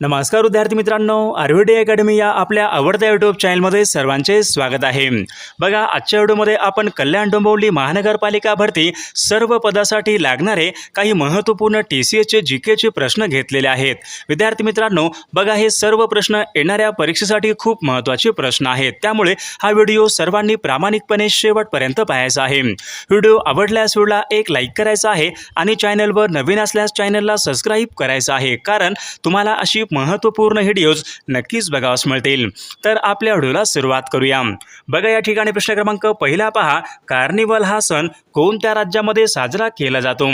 नमस्कार विद्यार्थी मित्रांनो आर्विडी अकॅडमी या आपल्या आवडत्या यूट्यूब चॅनलमध्ये सर्वांचे स्वागत आहे. बघा आजच्या व्हिडिओमध्ये आपण कल्याण डोंबिवली महानगरपालिका भरती सर्व पदासाठी लागणारे काही महत्त्वपूर्ण टी सी एसचे जी केचे प्रश्न घेतलेले आहेत. विद्यार्थी मित्रांनो बघा हे सर्व प्रश्न येणाऱ्या परीक्षेसाठी खूप महत्त्वाचे प्रश्न आहेत. त्यामुळे हा व्हिडिओ सर्वांनी प्रामाणिकपणे शेवटपर्यंत पाहायचा आहे. व्हिडिओ आवडल्यास व्हिडिओला एक लाईक करायचा आहे आणि चॅनलवर नवीन असल्यास चॅनलला सबस्क्राईब करायचं आहे. कारण तुम्हाला अशी महत्त्वपूर्ण व्हिडिओज नक्कीच बघावास मिळतील. तर आपल्या व्हिडिओला सुरुवात करूया. बघा या ठिकाणी प्रश्न क्रमांक पहिला पहा. कार्निवल हा सण कोणत्या राज्यामध्ये साजरा केला जातो?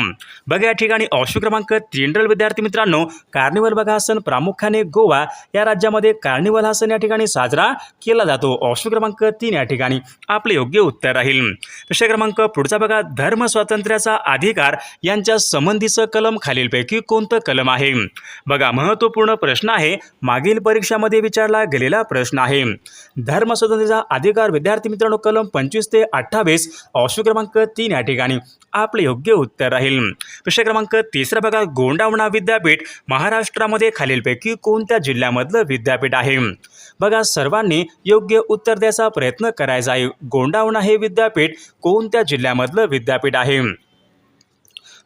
बघा या ठिकाणी ऑप्शन क्रमांक तीनरल विद्यार्थी मित्रांनो कार्निवल बघा हा सण प्रामुख्याने गोवा या राज्यामध्ये कार्निवल हा सण या ठिकाणी साजरा केला जातो. ऑप्शन क्रमांक तीन या ठिकाणी. आपले योग्य उत्तर राहील. प्रश्न क्रमांक पुढचा बघा. धर्म स्वातंत्र्याचा अधिकार यांच्या संबंधीचं कलम खालीलपैकी कोणतं कलम आहे? बघा महत्त्वपूर्ण प्रश्न आहे. मागील परीक्षामध्ये विचारला गेलेला प्रश्न आहे. धर्म अधिकार विद्यार्थी मित्रांनो कलम पंचवीस ते अठ्ठावीस ऑप्शन क्रमांक तीन या ठिकाणी आपले योग्य उत्तर राहील. प्रश्न क्रमांक तिसरा बघा. गोंडावणा विद्यापीठ महाराष्ट्रामध्ये खालीलपैकी कोणत्या जिल्ह्यामधलं विद्यापीठ आहे? बघा सर्वांनी योग्य उत्तर द्यायचा प्रयत्न करायचा आहे. गोंडावणा हे विद्यापीठ कोणत्या जिल्ह्यामधलं विद्यापीठ आहे?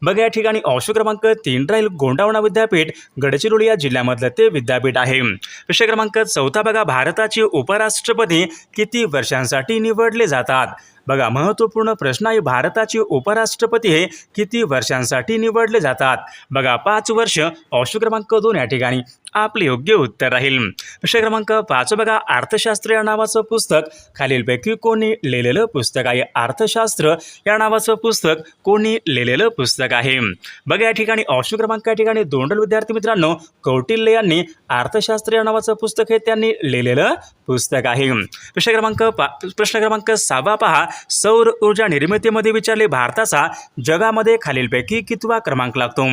बघा या ठिकाणी अंश क्रमांक तीन राहील. गोंडावणा विद्यापीठ गडचिरोली या जिल्ह्यामधलं ते विद्यापीठ आहे. विषय क्रमांक चौथा बघा भारताचे उपराष्ट्रपती किती वर्षांसाठी निवडले जातात? बघा महत्त्वपूर्ण प्रश्न आहे भारताचे उपराष्ट्रपती हे किती वर्षांसाठी निवडले जातात? बघा पाच वर्ष ऑप्शन क्रमांक दोन या ठिकाणी. आपले योग्य उत्तर राहील. विषय क्रमांक पाच बघा. अर्थशास्त्र या नावाचं पुस्तक खालीलपैकी कोणी लिहिलेलं पुस्तक आहे. अर्थशास्त्र या नावाचं पुस्तक कोणी लिहिलेलं पुस्तक आहे. बघा या ठिकाणी ऑप्शन क्रमांक या ठिकाणी दोंडल विद्यार्थी मित्रांनो कौटिल्य यांनी अर्थशास्त्र या नावाचं पुस्तक हे त्यांनी लिहिलेलं पुस्तक आहे. विषय क्रमांक पा प्रश्न क्रमांक सहावा पहा. सौर ऊर्जा निर्मितीमध्ये विचारले भारताचा जगामध्ये खालीलपैकी कितवा क्रमांक लागतो?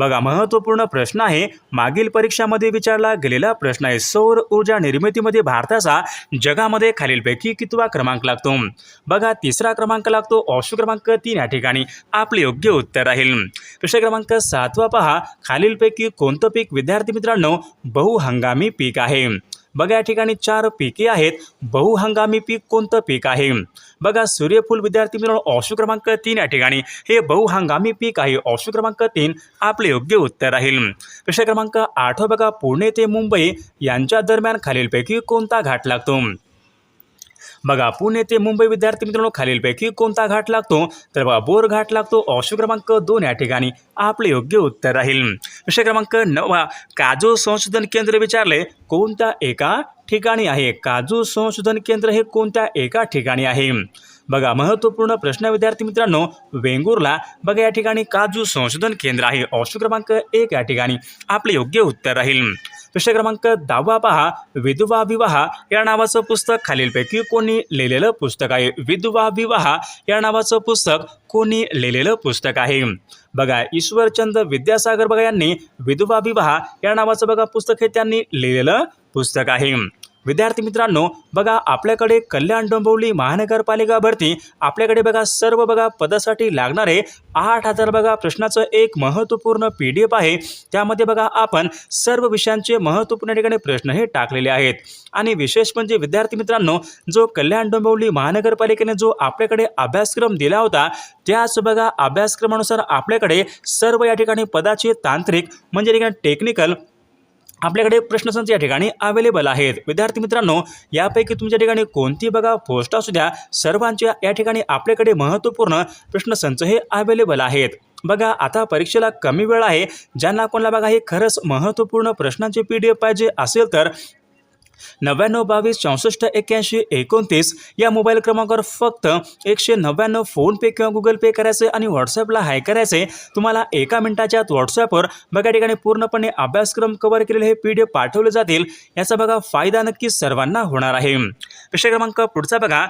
बघा महत्त्वपूर्ण प्रश्न आहे. मागील परीक्षामध्ये विचारला गेलेला प्रश्न आहे. सौर ऊर्जा निर्मितीमध्ये भारताचा जगामध्ये खालीलपैकी कितवा क्रमांक लागतो? बघा तिसरा क्रमांक लागतो. ऑप्शन क्रमांक तीन या ठिकाणी. आपले योग्य उत्तर राहील. प्रश्न क्रमांक सातवा पहा. खालीलपैकी कोणतं पीक विद्यार्थी मित्रांनो बहुहंगामी पीक आहे? बघा या ठिकाणी चार पिके आहेत. बहुहंगामी पीक कोणतं पीक आहे? बघा सूर्यफूल विद्यार्थी मित्रांनो ऑप्शन क्रमांक तीन या ठिकाणी. हे बहुहंगामी पीक आहे. ऑप्शन क्रमांक तीन आपले योग्य उत्तर राहील. प्रश्न क्रमांक आठ बघा पुणे ते मुंबई यांच्या दरम्यान खालीलपैकी कोणता घाट लागतो? बघा पुणे ते मुंबई विद्यार्थी मित्रांनो खालीलपैकी कोणता घाट लागतो? तर बघा बोर घाट लागतो ऑप्शन क्रमांक दोन या ठिकाणी. आपले योग्य उत्तर राहील. विषय क्रमांक नवा काजू संशोधन केंद्र विचारले कोणत्या एका ठिकाणी आहे? काजू संशोधन केंद्र हे कोणत्या एका ठिकाणी आहे? बघा महत्त्वपूर्ण प्रश्न विद्यार्थी मित्रांनो वेंगुर्ला बघा या ठिकाणी काजू संशोधन केंद्र आहे. ऑप्शन क्रमांक एक या ठिकाणी. आपले योग्य उत्तर राहील. प्रश्न क्रमांक दहावा पहा विधवा विवाह या नावाचं पुस्तक खालीलपैकी कोणी लिहिलेलं पुस्तक आहे. विधवा विवाह या नावाचं पुस्तक कोणी लिहिलेलं पुस्तक आहे. बघा ईश्वरचंद विद्यासागर बघा यांनी विधवा विवाह या नावाचं बघा पुस्तक हे त्यांनी लिहिलेलं पुस्तक आहे. विद्यार्थी मित्रांनो बघा आपल्याकडे कल्याण डोंबिवली महानगरपालिका भरती. आपल्याकडे बघा सर्व बघा पदासाठी लागणारे आठ हजार बघा प्रश्नाचं एक महत्त्वपूर्ण पी डी एफ आहे. त्यामध्ये बघा आपण सर्व विषयांचे महत्त्वपूर्ण ठिकाणी प्रश्न हे टाकलेले आहेत. आणि विशेष म्हणजे विद्यार्थी मित्रांनो जो कल्याण डोंबिवली महानगरपालिकेने जो आपल्याकडे अभ्यासक्रम दिला होता त्याच बघा अभ्यासक्रमानुसार आपल्याकडे सर्व या ठिकाणी पदाचे तांत्रिक म्हणजे ठिकाणी टेक्निकल आपल्याकडे प्रश्नसंच या ठिकाणी अवेलेबल आहेत. विद्यार्थी मित्रांनो यापैकी तुमच्या ठिकाणी कोणती बघा पोस्ट असू द्या सर्वांच्या या ठिकाणी आपल्याकडे महत्त्वपूर्ण प्रश्नसंच हे अवेलेबल आहेत. बघा आता परीक्षेला कमी वेळ आहे. ज्यांना कोणाला बघा हे खरंच महत्त्वपूर्ण प्रश्नांचे पी डी एफ पाहिजे असेल तर नव्याण्णव बावीस चौसष्ट एक्क्याऐंशी एकोणतीस या मोबाईल क्रमांकावर फक्त एकशे नव्याण्णव फोनपे किंवा गुगल पे करायचे आणि व्हॉट्सअपला हाय करायचे. तुम्हाला एका मिनिटाच्या आत व्हॉट्सॲपवर बघा ठिकाणी पूर्णपणे अभ्यासक्रम कव्हर केलेले हे पी डी एफ पाठवले जातील. याचा बघा फायदा नक्की सर्वांना होणार आहे. विषय क्रमांक पुढचा बघा.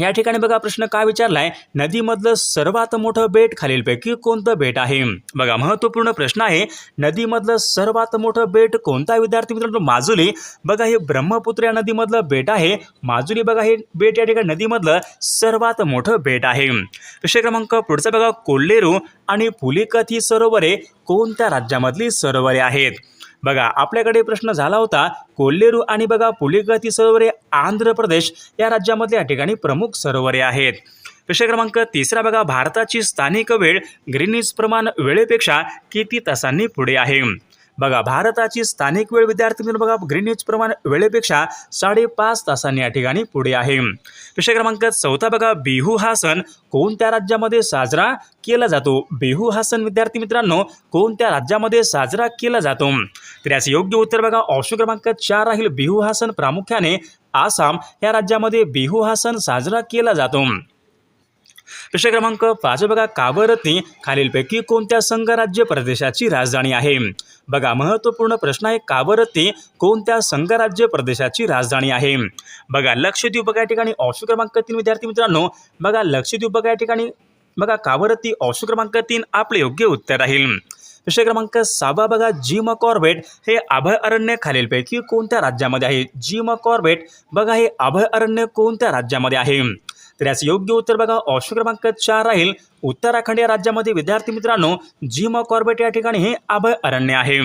या ठिकाणी बघा प्रश्न काय विचारलाय? नदीमधलं सर्वात मोठं बेट खालीलपैकी कोणतं बेट आहे? बघा महत्त्वपूर्ण प्रश्न आहे नदीमधलं सर्वात मोठं बेट कोणता? विद्यार्थी मित्रांनो माजुली. बघा हे ब्रह्मपुत्र या नदीमधलं बेट आहे. माजुली बघा हे बेट या ठिकाणी नदीमधलं सर्वात मोठं बेट आहे. विषय क्रमांक पुढचा बघा कोल्हेरू आणि पुलिकथी ही सरोवरे कोणत्या राज्यामधली सरोवरे आहेत? बघा आपल्याकडे प्रश्न झाला होता कोल्लेरू आणि बघा पुलिगती सरोवरे आंध्र प्रदेश या राज्यामधल्या या ठिकाणी प्रमुख सरोवरे आहेत. प्रश्न क्रमांक तिसरा बघा भारताची स्थानिक वेळ ग्रीनिज प्रमाण वेळेपेक्षा किती तासांनी पुढे आहे? बघा भारताची स्थानिक वेळ विद्यार्थी मित्र बघा ग्रीनिच प्रमाण वेळेपेक्षा साडेपाच तासांनी या ठिकाणी पुढे आहे. विषय क्रमांक चौथा बघा बिहू हा सण कोणत्या राज्यामध्ये साजरा केला जातो? बिहू हा सण विद्यार्थी मित्रांनो कोणत्या राज्यामध्ये साजरा केला जातो? तर याचं योग्य उत्तर बघा ऑप्शन क्रमांक चार राहील बिहू हा सण प्रामुख्याने आसाम या राज्यामध्ये बिहू हा सण साजरा केला जातो. प्रश्न क्रमांक पाच बघा काबरत्नी खालीलपैकी कोणत्या संघराज्य प्रदेशाची राजधानी आहे? बघा महत्त्वपूर्ण प्रश्न आहे काबरत्नी कोणत्या संघराज्य प्रदेशाची राजधानी आहे? बघा लक्षद्वीप बघा या ठिकाणी ऑप्शन क्रमांक तीन विद्यार्थी मित्रांनो. बघा लक्षद्वीप बघा या ठिकाणी बघा कावरती ऑप्शन क्रमांक तीन आपले योग्य उत्तर राहील. प्रश्न क्रमांक सहावा बघा जिम कॉर्बेट हे अभयारण्य खालीलपैकी कोणत्या राज्यामध्ये आहे? जिम कॉर्बेट बघा हे अभयारण्य कोणत्या राज्यामध्ये आहे? तर याचं योग्य उत्तर बघा ऑप्शन क्रमांक चार राहील. उत्तराखंड या राज्यामध्ये विद्यार्थी मित्रांनो जिम कॉर्बेट या ठिकाणी हे अभयारण्य आहे.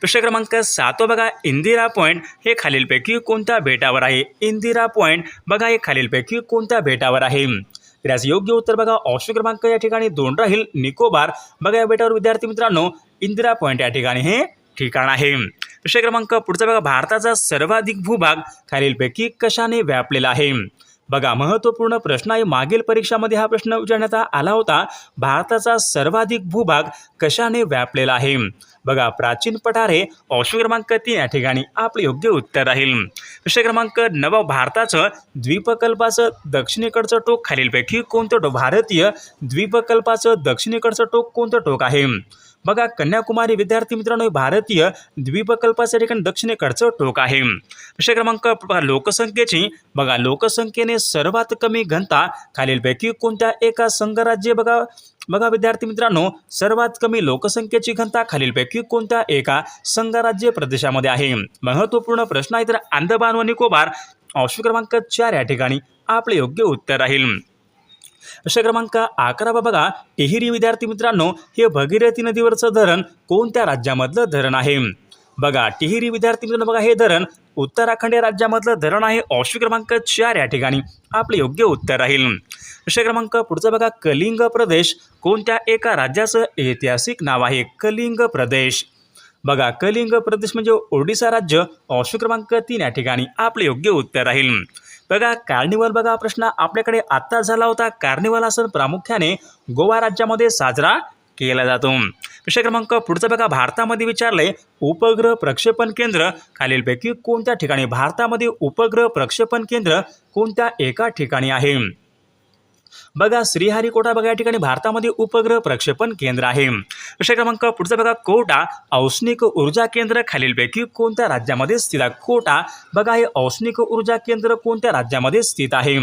प्रश्न क्रमांक सातो बघा इंदिरा पॉईंट हे खालीलपैकी कोणत्या बेटावर आहे? इंदिरा पॉईंट बघा हे खालीलपैकी कोणत्या बेटावर आहे? तर याचं योग्य उत्तर बघा ऑप्शन क्रमांक या ठिकाणी दोन राहील निकोबार. बघा या बेटावर विद्यार्थी मित्रांनो इंदिरा पॉईंट या ठिकाणी हे ठिकाण आहे. प्रश्न क्रमांक पुढचा बघा भारताचा सर्वाधिक भूभाग खालीलपैकी कशाने व्यापलेला आहे? बघा महत्त्वपूर्ण प्रश्न आहे. मागील परीक्षामध्ये हा प्रश्न विचारण्यात आला होता. भारताचा सर्वाधिक भूभाग कशाने व्यापलेला आहे? बघा प्राचीन पठारे ऑप्शन क्रमांक तीन या ठिकाणी आपले योग्य उत्तर राहील. प्रश्न क्रमांक नव भारताचं द्वीपकल्पाचं दक्षिणेकडचं टोक खालीलपैकी कोणतं टोक? भारतीय द्वीपकल्पाचं दक्षिणेकडचं टोक कोणतं टोक आहे? बघा कन्याकुमारी विद्यार्थी मित्रांनो हे भारतीय द्वीपकल्पाच्या ठिकाणी दक्षिणेकडचं टोक आहे. प्रश्न क्रमांक बघा लोकसंख्येची. बघा लोकसंख्येने सर्वात कमी घनता खालीलपैकी कोणत्या एका संघराज्य बघा बघा विद्यार्थी मित्रांनो सर्वात कमी लोकसंख्येची घनता खालीलपैकी कोणत्या एका संघराज्य प्रदेशामध्ये आहे? महत्त्वपूर्ण प्रश्न आहे तर अंदमान व निकोबार. ऑप्शन क्रमांक चार या ठिकाणी आपले योग्य उत्तर राहील. प्रश्न क्रमांक अकरा बघा. टिहिरी विद्यार्थी मित्रांनो हे भगीरथी नदीवरचं धरण कोणत्या राज्यामधलं धरण आहे? बघा टिहिरी विद्यार्थी मित्रांनो बघा हे धरण उत्तराखंड या राज्यामधलं धरण आहे. ऑप्शन क्रमांक चार या ठिकाणी. आपले योग्य उत्तर राहील. प्रश्न क्रमांक पुढचा बघा कलिंग प्रदेश. कोणत्या एका राज्याचं ऐतिहासिक नाव आहे? कलिंग प्रदेश. बघा कलिंग प्रदेश म्हणजे ओडिसा राज्य. ऑप्शन क्रमांक तीन या ठिकाणी. आपले योग्य उत्तर राहील. बघा कार्निवल बघा प्रश्न आपल्याकडे आत्ता झाला होता. कार्निवल हा सण प्रामुख्याने गोवा राज्यामध्ये साजरा केला जातो. प्रश्न क्रमांक पुढचा बघा भारतामध्ये विचारले उपग्रह प्रक्षेपण केंद्र खालीलपैकी कोणत्या ठिकाणी? भारतामध्ये उपग्रह प्रक्षेपण केंद्र कोणत्या एका ठिकाणी आहे? बघा श्रीहरिकोटा बघा या ठिकाणी भारतामध्ये उपग्रह प्रक्षेपण केंद्र आहे. प्रश्न क्रमांक पुढचा बघा कोटा. औष्णिक ऊर्जा केंद्र खालीलपैकी कोणत्या राज्यामध्ये स्थित आहे? कोटा. बघा हे औष्णिक ऊर्जा केंद्र कोणत्या राज्यामध्ये स्थित आहे?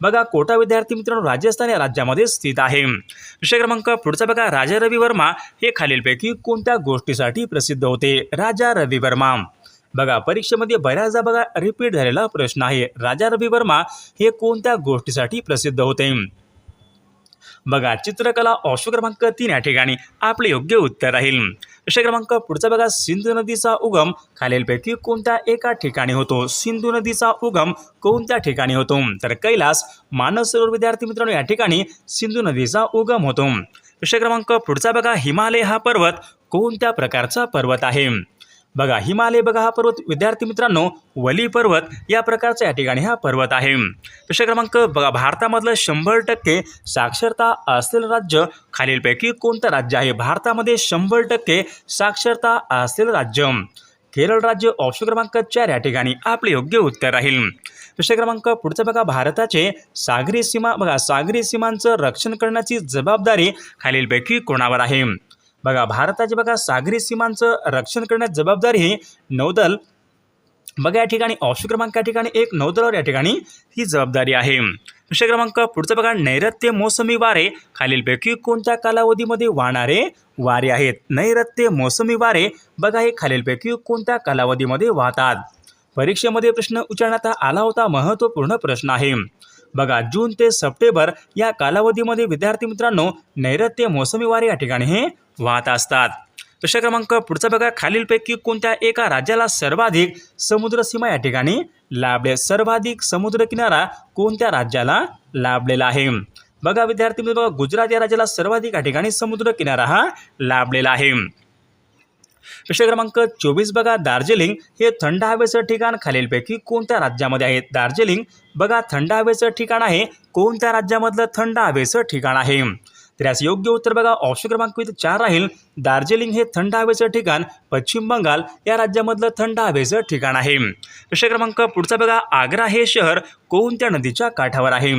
बघा कोटा विद्यार्थी मित्रांनो राजस्थान या राज्यामध्ये स्थित आहे. विषय क्रमांक पुढचा बघा राजा रवी वर्मा हे खालीलपैकी कोणत्या गोष्टीसाठी प्रसिद्ध होते? राजा रवी वर्मा बघा परीक्षेमध्ये बऱ्याचदा बघा रिपीट झालेला प्रश्न आहे. राजा रवी वर्मा हे कोणत्या गोष्टीसाठी प्रसिद्ध होते? बघा चित्रकला ऑप्शन क्रमांक तीन या ठिकाणी आपले योग्य उत्तर राहील. विषय क्रमांक पुढचा बघा सिंधू नदीचा उगम खालीलपैकी कोणत्या एका ठिकाणी होतो? सिंधू नदीचा उगम कोणत्या ठिकाणी होतो? तर कैलास मानस सरोवर विद्यार्थी मित्रांनो या ठिकाणी सिंधू नदीचा उगम होतो. विषय क्रमांक पुढचा बघा हिमालय हा पर्वत कोणत्या प्रकारचा पर्वत आहे? बघा हिमालय बघा हा पर्वत. विद्यार्थी मित्रांनो वली पर्वत या प्रकारचा या ठिकाणी हा पर्वत आहे. प्रश्न क्रमांक बघा भारतामधलं शंभर टक्के साक्षरता असलेलं राज्य खालीलपैकी कोणतं राज्य आहे? भारतामध्ये शंभर टक्के साक्षरता असलेलं राज्य. केरळ राज्य ऑप्शन क्रमांक चार या ठिकाणी आपले योग्य उत्तर राहील. प्रश्न क्रमांक पुढचा बघा भारताचे सागरी सीमा बघा सागरी सीमांचं रक्षण करण्याची जबाबदारी खालीलपैकी कोणावर आहे? बघा भारताचे बघा सागरी सीमांचं रक्षण करण्याची जबाबदारी ही नौदल. बघा या ठिकाणी ऑप्शन क्रमांक या ठिकाणी एक नौदलावर या ठिकाणी ही जबाबदारी आहे. विषय क्रमांक पुढचा बघा नैऋत्य मोसमी वारे. खालीलपैकी कोणत्या कालावधीमध्ये वाहणारे वारे आहेत? नैऋत्य मोसमी वारे बघा हे खालीलपैकी कोणत्या कालावधीमध्ये वाहतात? परीक्षेमध्ये प्रश्न विचारण्यात आला होता महत्त्वपूर्ण प्रश्न आहे. बघा जून ते सप्टेंबर या कालावधीमध्ये विद्यार्थी मित्रांनो नैऋत्य मोसमी वारे या ठिकाणी हे वाहत असतात. प्रश्न क्रमांक पुढचा बघा. खालीलपैकी कोणत्या एका राज्याला सर्वाधिक समुद्रसीमा या ठिकाणी लाभले? सर्वाधिक समुद्रकिनारा कोणत्या राज्याला लाभलेला आहे? बघा विद्यार्थी मित्र बघा गुजरात या राज्याला सर्वाधिक या ठिकाणी समुद्रकिनारा हा लाभलेला आहे. प्रश्न क्रमांक चोवीस बघा. दार्जिलिंग हे थंड हवेचं ठिकाण. खालीलपैकी कोणत्या राज्यामध्ये आहे? दार्जिलिंग बघा थंड हवेचं ठिकाण आहे. कोणत्या राज्यामधलं थंड हवेचं ठिकाण आहे? तर याचं योग्य उत्तर बघा. ऑप्शन क्रमांक इथे चार राहील. दार्जिलिंग हे थंड हवेचं ठिकाण. पश्चिम बंगाल या राज्यामधलं थंड हवेचं ठिकाण आहे. प्रश्न क्रमांक पुढचा बघा. आग्रा हे शहर कोणत्या नदीच्या काठावर आहे.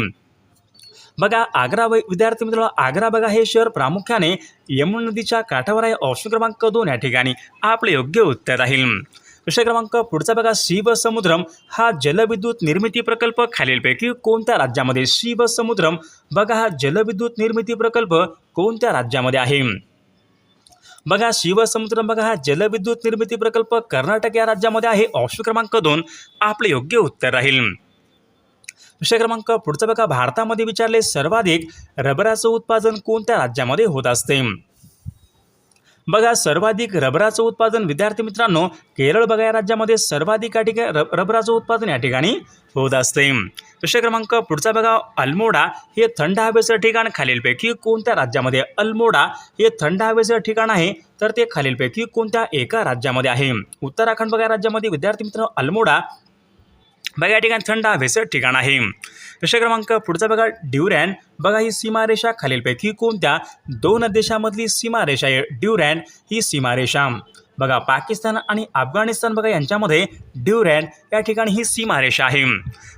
बघा आग्रा विद्यार्थी मित्रांनो आग्रा बघा हे शहर प्रामुख्याने यमुना नदीच्या काठावर आहे. ऑप्शन क्रमांक दोन या ठिकाणी. आपले योग्य उत्तर राहील. प्रश्न क्रमांक पुढचा बघा शिवसमुद्रम हा जलविद्युत निर्मिती प्रकल्प खालीलपैकी कोणत्या राज्यामध्ये शिवसमुद्रम? बघा हा जलविद्युत निर्मिती प्रकल्प कोणत्या राज्यामध्ये आहे? बघा शिवसमुद्रम बघा हा जलविद्युत निर्मिती प्रकल्प कर्नाटक या राज्यामध्ये आहे. ऑप्शन क्रमांक दोन आपले योग्य उत्तर राहील. विषय क्रमांक पुढचा बघा भारतामध्ये विचारले सर्वाधिक रबराचं उत्पादन कोणत्या राज्यामध्ये होत असते? बघा सर्वाधिक रबराचं उत्पादन विद्यार्थी मित्रांनो केरळ बघा या राज्यामध्ये सर्वाधिक या ठिकाणी रब- रबराचं उत्पादन या ठिकाणी होत असते. प्रश्न क्रमांक पुढचा बघा अल्मोडा. हे थंड हवेचं ठिकाण खालीलपैकी कोणत्या राज्यामध्ये? अल्मोडा हे थंड हवेचं ठिकाण आहे तर ते खालीलपैकी कोणत्या एका राज्यामध्ये आहे? उत्तराखंड बघा राज्यामध्ये विद्यार्थी मित्रांनो अल्मोडा बघा या ठिकाणी थंड हवेचं ठिकाण आहे. विषय क्रमांक पुढचा बघा ड्युरॅन. बघा ही सीमारेषा खालीलपैकी कोणत्या? दोन देशामधली सीमारेषा आहे. ड्युरॅन ही सीमारेषा. बघा पाकिस्तान आणि अफगाणिस्तान बघा यांच्यामध्ये ड्युरॅन या ठिकाणी ही सीमारेषा आहे.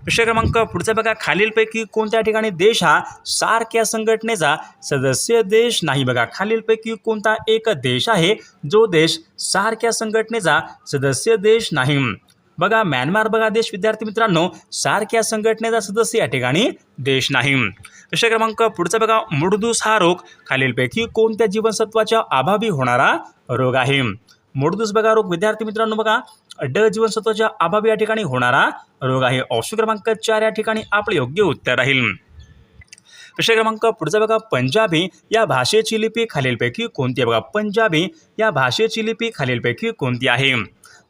प्रश्न क्रमांक पुढचा बघा खालीलपैकी कोणत्या ठिकाणी देश हा सार्क या संघटनेचा सदस्य देश नाही? बघा खालीलपैकी कोणता एक देश आहे जो देश सार्क या संघटनेचा सदस्य देश नाही? बघा म्यानमार बघा देश विद्यार्थी मित्रांनो. सारख्या संघटनेचा सदस्य या ठिकाणी देश नाही. विषय क्रमांक पुढचा बघा मुडदूस हा रोग. खालीलपैकी कोणत्या जीवनसत्वाच्या अभावी होणारा रोग आहे? मुडदूस बघा रोग विद्यार्थी मित्रांनो बघा ड जीवनसत्वाच्या अभावी या ठिकाणी होणारा रोग आहे. ऑप्शन क्रमांक चार या ठिकाणी आपले योग्य उत्तर राहील. प्रश्न क्रमांक पुढचा बघा पंजाबी या भाषेची लिपी खालीलपैकी कोणती आहे? बघा पंजाबी या भाषेची लिपी खालीलपैकी कोणती आहे?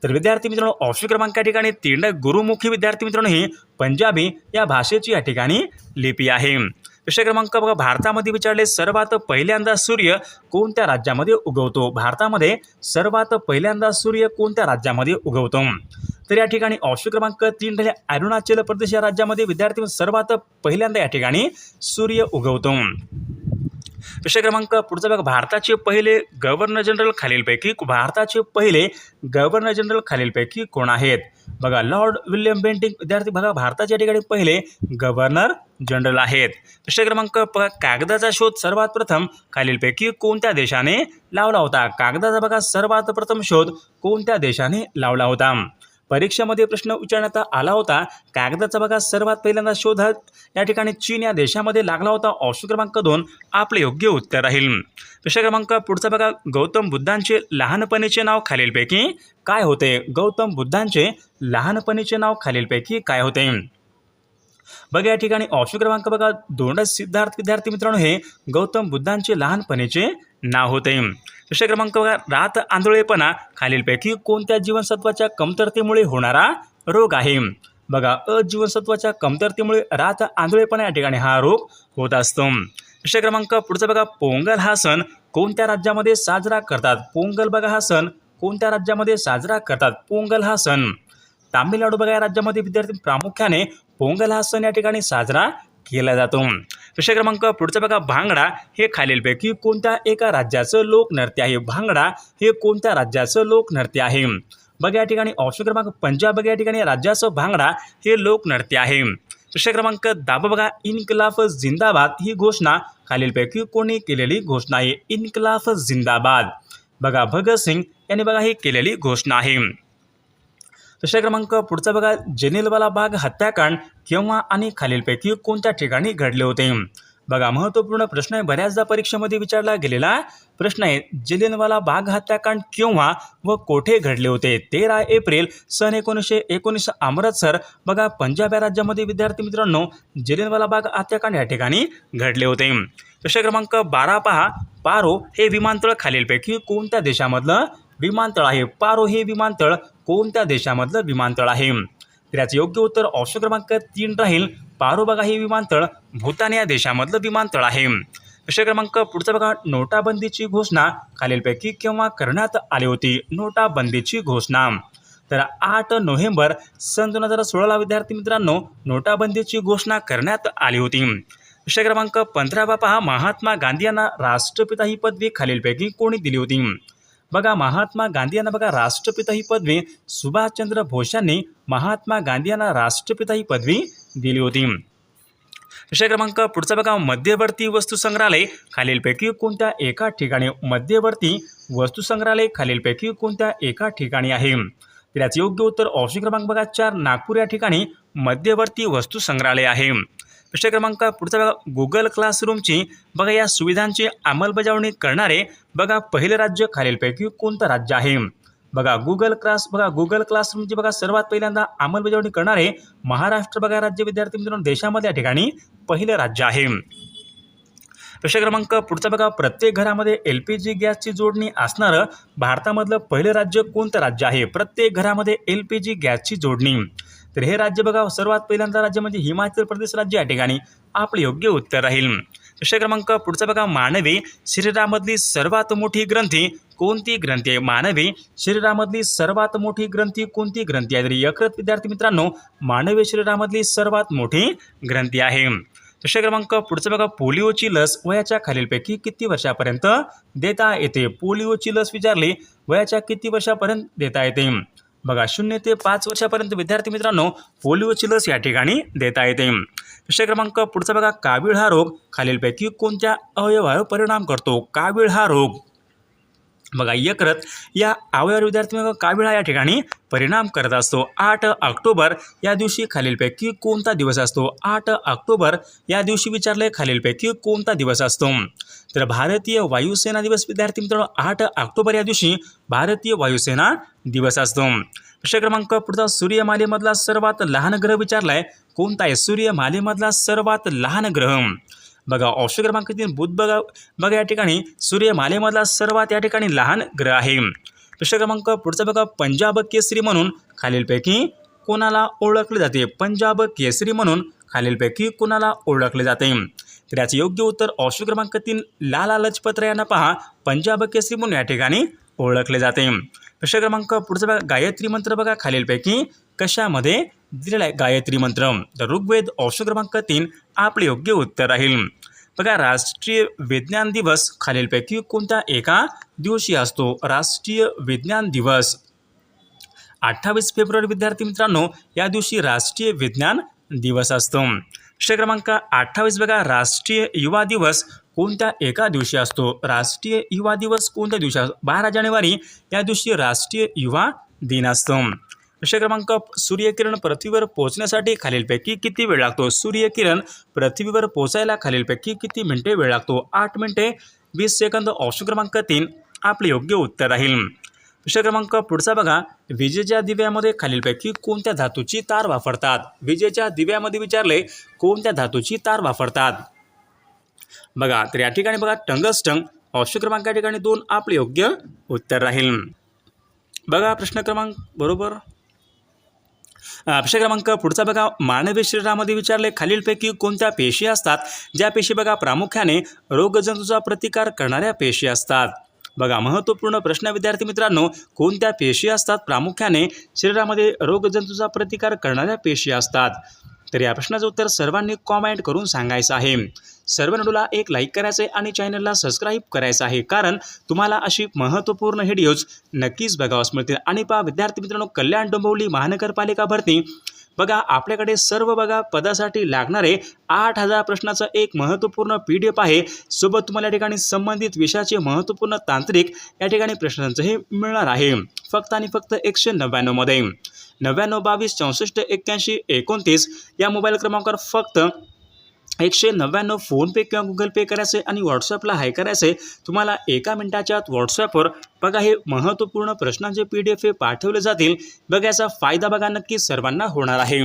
तर विद्यार्थी मित्रांनो ऑप्शन क्रमांक या ठिकाणी तीन गुरुमुखी विद्यार्थी मित्रांनो ही पंजाबी या भाषेची या ठिकाणी लिपी आहे. विषय क्रमांक बघा भारतामध्ये विचारले सर्वात पहिल्यांदा सूर्य कोणत्या राज्यामध्ये उगवतो? भारतामध्ये सर्वात पहिल्यांदा सूर्य कोणत्या राज्यामध्ये उगवतो? तर या ठिकाणी ऑप्शन क्रमांक तीन झाले अरुणाचल प्रदेश या राज्यामध्ये विद्यार्थी सर्वात पहिल्यांदा या ठिकाणी सूर्य उगवतो. विषय क्रमांक पुढचा बघा भारताचे पहिले गव्हर्नर जनरल खालीलपैकी भारताचे पहिले गव्हर्नर जनरल खालीलपैकी कोण आहेत? बघा लॉर्ड विल्यम बेंटिंग विद्यार्थी बघा भारताच्या ठिकाणी पहिले गव्हर्नर जनरल आहेत. प्रश्न क्रमांक बघा कागदाचा शोध सर्वात प्रथम खालीलपैकी कोणत्या देशाने लावला होता? कागदाचा बघा सर्वात प्रथम शोध कोणत्या देशाने लावला होता? परीक्षेमध्ये प्रश्न विचारण्यात आला होता. कागदाचा बघा सर्वात पहिल्यांदा शोध या ठिकाणी चीन या देशामध्ये लागला होता. ऑप्शन क्रमांक दोन आपले योग्य उत्तर राहील. प्रश्न क्रमांक पुढचा बघा गौतम बुद्धांचे लहानपणीचे नाव खालीलपैकी काय होते? गौतम बुद्धांचे लहानपणीचे नाव खालीलपैकी काय होते? बघा या ठिकाणी ऑप्शन क्रमांक बघा दोनच सिद्धार्थ विद्यार्थी मित्रांनो हे गौतम बुद्धांचे लहानपणीचे नाव होते. प्रश्न क्रमांक बघा रात आंधळेपणा खालीलपैकी कोणत्या जीवनसत्वाच्या कमतरतेमुळे होणारा रोग आहे? बघा अ जीवनसत्वाच्या कमतरतेमुळे रात आंधळेपणा या ठिकाणी हा रोग होत असतो. प्रश्न क्रमांक पुढचा बघा पोंगल हा सण कोणत्या राज्यामध्ये साजरा करतात? पोंगल बघा हा सण कोणत्या राज्यामध्ये साजरा करतात? पोंगल हा सण. तामिळनाडू बघा या राज्यामध्ये विद्यार्थी प्रामुख्याने पोंगल हा सण या ठिकाणी साजरा केला जातो. विषय क्रमांक पुढचा बघा भांगडा हे खालीलपैकी कोणत्या एका राज्याचं लोकनृत्य आहे? भांगडा हे कोणत्या राज्याचं लोकनृत्य आहे? बघा या ठिकाणी ऑप्शन क्रमांक पंजाब बघा या ठिकाणी राज्याचं भांगडा हे लोकनृत्य आहे. प्रश्न क्रमांक दाबा बघा इन्कलाफ जिंदाबाद ही घोषणा खालीलपैकी कोणी केलेली घोषणा आहे? इन्कलाफ जिंदाबाद. बघा भगतसिंग यांनी बघा ही केलेली घोषणा आहे. तसे क्रमांक पुढचा बघा. जेनेलवाला बाग हत्याकांड केव्हा आणि खालीलपैकी कोणत्या ठिकाणी घडले होते? बघा महत्त्वपूर्ण प्रश्न आहे. बऱ्याचदा परीक्षेमध्ये विचारला गेलेला प्रश्न आहे जलियनवाला बाग हत्याकांड केव्हा व कोठे घडले होते? तेरा एप्रिल सन एकोणीसशे एकोणीस अमृतसर. बघा पंजाब या राज्यामध्ये विद्यार्थी मित्रांनो जलियनवाला बाग हत्याकांड या ठिकाणी घडले होते. प्रश्न क्रमांक बारा पहा. पारो हे विमानतळ खालीलपैकी कोणत्या देशामधलं विमानतळ आहे? पारो हे विमानतळ कोणत्या देशामधलं विमानतळ आहे? तर याचं योग्य उत्तर ऑप्शन क्रमांक तीन राहील. पारोबागा हे विमानतळ भूतान या देशामधलं विमानतळ आहे. प्रश्न क्रमांक पुढचा बघा. नोटाबंदीची घोषणा खालीलपैकी केव्हा करण्यात आली होती? नोटाबंदीची घोषणा. तर आठ नोव्हेंबर सन दोन हजार सोळाला विद्यार्थी मित्रांनो नोटाबंदीची घोषणा करण्यात आली होती. प्रश्न क्रमांक पंधरा बापा महात्मा गांधी यांना राष्ट्रपिता ही पदवी खालीलपैकी कोणी दिली होती? बघा महात्मा गांधी यांना बघा राष्ट्रपिता ही पदवी सुभाषचंद्र बोस यांनी महात्मा गांधी यांना राष्ट्रपिता ही पदवी दिली होती. विषय क्रमांक पुढचा बघा मध्यवर्ती वस्तू संग्रहालय खालीलपैकी कोणत्या एका ठिकाणी मध्यवर्ती वस्तुसंग्रहालय खालीलपैकी कोणत्या एका ठिकाणी आहे? त्याचं योग्य उत्तर ऑप्शन क्रमांक बघा चार नागपूर या ठिकाणी मध्यवर्ती वस्तू संग्रहालय आहे. प्रश्न क्रमांक पुढचा बघा. गुगल क्लासरूमची बघा या सुविधांची अंमलबजावणी करणारे बघा पहिले राज्य खालीलपैकी कोणतं राज्य आहे? बघा गुगल क्लास बघा गुगल क्लासरूमची बघा सर्वात पहिल्यांदा अंमलबजावणी करणारे महाराष्ट्र बघा राज्य विद्यार्थी मित्रांनो देशामध्ये या ठिकाणी पहिलं राज्य आहे. प्रश्न क्रमांक पुढचा बघा. प्रत्येक घरामध्ये एल पी जी गॅसची जोडणी असणारं भारतामधलं पहिलं राज्य कोणतं राज्य आहे? प्रत्येक घरामध्ये एल पी जी गॅसची जोडणी. तर हे राज्य बघा सर्वात पहिल्यांदा राज्य म्हणजे हिमाचल प्रदेश राज्य या ठिकाणी. आपलं योग्य उत्तर राहील. प्रश्न क्रमांक पुढचा बघा मानवी शरीरामधली सर्वात मोठी ग्रंथी कोणती ग्रंथी आहे? मानवी शरीरामधली सर्वात मोठी ग्रंथी कोणती ग्रंथी आहे? तर यकृत विद्यार्थी मित्रांनो मानवी शरीरामधली सर्वात मोठी ग्रंथी आहे. प्रश्न क्रमांक पुढचं बघा पोलिओची लस वयाच्या खालीलपैकी किती वर्षापर्यंत देता येते? पोलिओची लस विचारली वयाच्या किती वर्षापर्यंत देता येते? बघा शून्य ते पाच वर्षापर्यंत विद्यार्थी मित्रांनो पोलिओची लस या ठिकाणी देता येते. विषय क्रमांक पुढचा बघा कावीळ हा रोग खालीलपैकी कोणत्या अवयवावर परिणाम करतो? कावीळ हा रोग. बघा यकृत या अवयव विद्यार्थी मित्रांनो, कावीळ या ठिकाणी परिणाम करत असतो? आठ ऑक्टोबर या दिवशी खालीलपैकी कोणता दिवस असतो? आठ ऑक्टोबर या दिवशी विचारले खालीलपैकी कोणता दिवस असतो? तर भारतीय वायुसेना दिवस विद्यार्थी मित्रांनो आठ ऑक्टोबर या दिवशी भारतीय वायुसेना दिवस असतो. प्रश्न क्रमांक पुढचा सूर्यमालेमधला सर्वात लहान ग्रह विचारलाय. कोणता आहे? सूर्यमालेमधला सर्वात लहान ग्रह. बघा ऑप्शन क्रमांक तीन बुध बघा बघा या ठिकाणी सूर्यमालेमधला सर्वात या ठिकाणी लहान ग्रह आहे. प्रश्न क्रमांक पुढचा बघा पंजाब केसरी म्हणून खालीलपैकी कोणाला ओळखले जाते? पंजाब केसरी म्हणून खालीलपैकी कोणाला ओळखले जाते? तर याचे योग्य उत्तर ऑप्शन क्रमांक तीन लाला लजपत यांना पहा. पंजाब केसरी म्हणून या ठिकाणी ओळखले जाते. प्रश्न क्रमांक पुढचा बघा गायत्री मंत्र बघा खालीलपैकी कशामध्ये दिलेला आहे गायत्री मंत्र? तर ऋग्वेद ऑप्शन क्रमांक तीन आपले योग्य उत्तर राहील. बघा राष्ट्रीय विज्ञान दिवस खालीलपैकी कोणत्या एका दिवशी असतो? राष्ट्रीय विज्ञान दिवस. अठ्ठावीस फेब्रुवारी विद्यार्थी मित्रांनो या दिवशी राष्ट्रीय विज्ञान दिवस असतो. क्षय क्रमांक अठ्ठावीस बघा राष्ट्रीय युवा दिवस कोणत्या एका दिवशी असतो? राष्ट्रीय युवा दिवस कोणत्या दिवशी असतो बारा जानेवारी या दिवशी राष्ट्रीय युवा दिन असतो. प्रश्न क्रमांक सूर्यकिरण पृथ्वीवर पोहोचण्यासाठी खालीलपैकी किती वेळ लागतो? सूर्यकिरण पृथ्वीवर पोहोचायला खालीलपैकी किती मिनिटे वेळ लागतो? आठ मिनिटे वीस सेकंद ऑप्शन क्रमांक तीन. आपले योग्य उत्तर राहील. प्रश्न क्रमांक पुढचा बघा. विजेच्या दिव्यामध्ये खालीलपैकी कोणत्या धातूची तार वापरतात? विजेच्या दिव्यामध्ये विचारले कोणत्या धातूची तार वापरतात? बघा तर या ठिकाणी बघा टंगस्टंग. ऑप्शन क्रमांक या ठिकाणी दोन. आपले योग्य उत्तर राहील. बघा प्रश्न क्रमांक बरोबर? प्रश्न क्रमांक पुढचा बघा. मानवी शरीरामध्ये विचारले खालीलपैकी कोणत्या पेशी असतात? ज्या पेशी बघा प्रामुख्याने रोगजंतूचा प्रतिकार करणाऱ्या पेशी असतात. बघा महत्त्वपूर्ण प्रश्न विद्यार्थी मित्रांनो कोणत्या पेशी असतात? प्रामुख्याने शरीरामध्ये रोगजंतूचा प्रतिकार करणाऱ्या पेशी असतात. तर या प्रश्नाचं उत्तर सर्वांनी कॉमेंट करून सांगायचं आहे. सर्व नडूला एक लाईक करायचं आहे आणि चॅनलला सबस्क्राईब करायचं आहे. कारण तुम्हाला अशी महत्त्वपूर्ण व्हिडिओज नक्कीच बघावास मिळतील. आणि पहा विद्यार्थी मित्रांनो कल्याण डोंबिवली महानगरपालिका भरती. बघा आपल्याकडे सर्व बघा पदासाठी लागणारे आठ हजार प्रश्नाचं एक महत्त्वपूर्ण पी डी एफ आहे. सोबत तुम्हाला या ठिकाणी संबंधित विषयाचे महत्त्वपूर्ण तांत्रिक या ठिकाणी प्रश्नांचं हे मिळणार आहे. फक्त आणि फक्त एकशे नव्याण्णवमध्ये नव्याण्णव बावीस चौसष्ट एक्क्याऐंशी एकोणतीस या मोबाईल क्रमांकावर फक्त एकशे नव्याण्णव फोनपे किंवा गुगल पे करायचे आणि व्हॉट्सअपला हाय करायचे तुम्हाला एका मिनिटाच्या आत व्हॉट्सअपवर बघा हे महत्त्वपूर्ण प्रश्नांचे पी डी एफ हे पाठवले जातील. बघा याचा फायदा बघा नक्की सर्वांना होणार आहे.